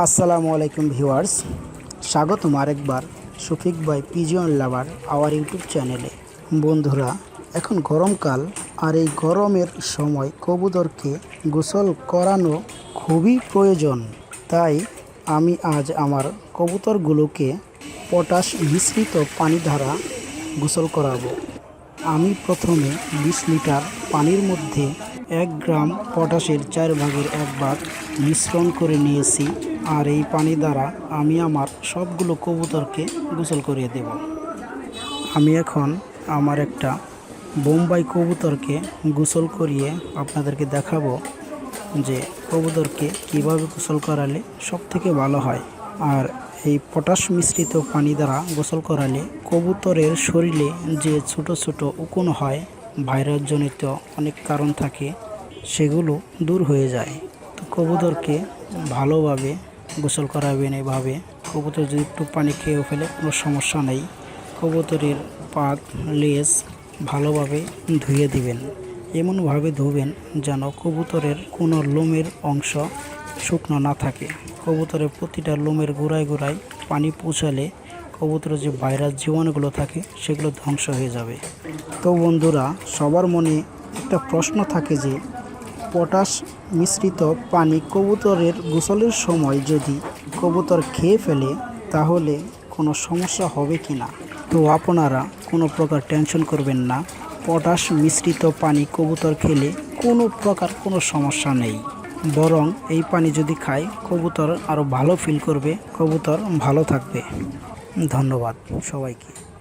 আসসালামু আলাইকুম ভিউয়ার্স। স্বাগতম আরেকবার শফিক ভাই পিজিয়ন লাভার আওয়ার ইউটিউব চ্যানেলে। বন্ধুরা, এখন গরমকাল আর এই গরমের সময় কবুতরকে গোসল করানো খুবই প্রয়োজন। তাই আমি আজ আমার কবুতরগুলোকে পটাশ মিশ্রিত পানি দ্বারা গোসল করাবো। আমি প্রথমে বিশ লিটার পানির মধ্যে এক গ্রাম পটাশের চার ভাগের এক ভাগ মিশ্রণ করে নিয়েছি। আর এই পানি দ্বারা আমি আমার সবগুলো কবুতরকে গোসল করিয়ে দেব। আমি এখন আমার একটা বোম্বাই কবুতরকে গোসল করিয়ে আপনাদেরকে দেখাবো যে কবুতরকে কীভাবে গোসল করালে সব থেকে ভালো হয়। আর এই পটাশ মিশ্রিত পানি দ্বারা গোসল করালে কবুতরের শরীরে যে ছোট ছোট উকুন হয় ভাইরাস জনিত অনেক কারণ থাকে, সেগুলো দূর হয়ে যায়। তো কবুতরকে ভালোভাবে গোসল করাবেন এভাবে। কবুতর যদি একটু পানি খেয়েও ফেলে, কোনো সমস্যা নেই। কবুতরের পাত, লেজ ভালোভাবে ধুয়ে দিবেন। এমনভাবে ধুবেন যেন কবুতরের কোনো লোমের অংশ শুকনো না থাকে। কবুতরের প্রতিটা লোমের গোড়ায় গোড়ায় পানি পৌঁছালে কবুতরের যে ভাইরাস জীবাণুগুলো থাকে, সেগুলো ধ্বংস হয়ে যাবে। তো বন্ধুরা, সবার মনে একটা প্রশ্ন থাকে যে পটাশ মিশ্রিত পানি কবুতরের গোসলের সময় যদি কবুতর খেয়ে ফেলে, তাহলে কোনো সমস্যা হবে কি না? তো আপনারা কোনো প্রকার টেনশন করবেন না। পটাশ মিশ্রিত পানি কবুতর খেলে কোনো প্রকার কোনো সমস্যা নেই। বরং এই পানি যদি খায়, কবুতর আরও ভালো ফিল করবে, কবুতর ভালো থাকবে। ধন্যবাদ সবাইকে।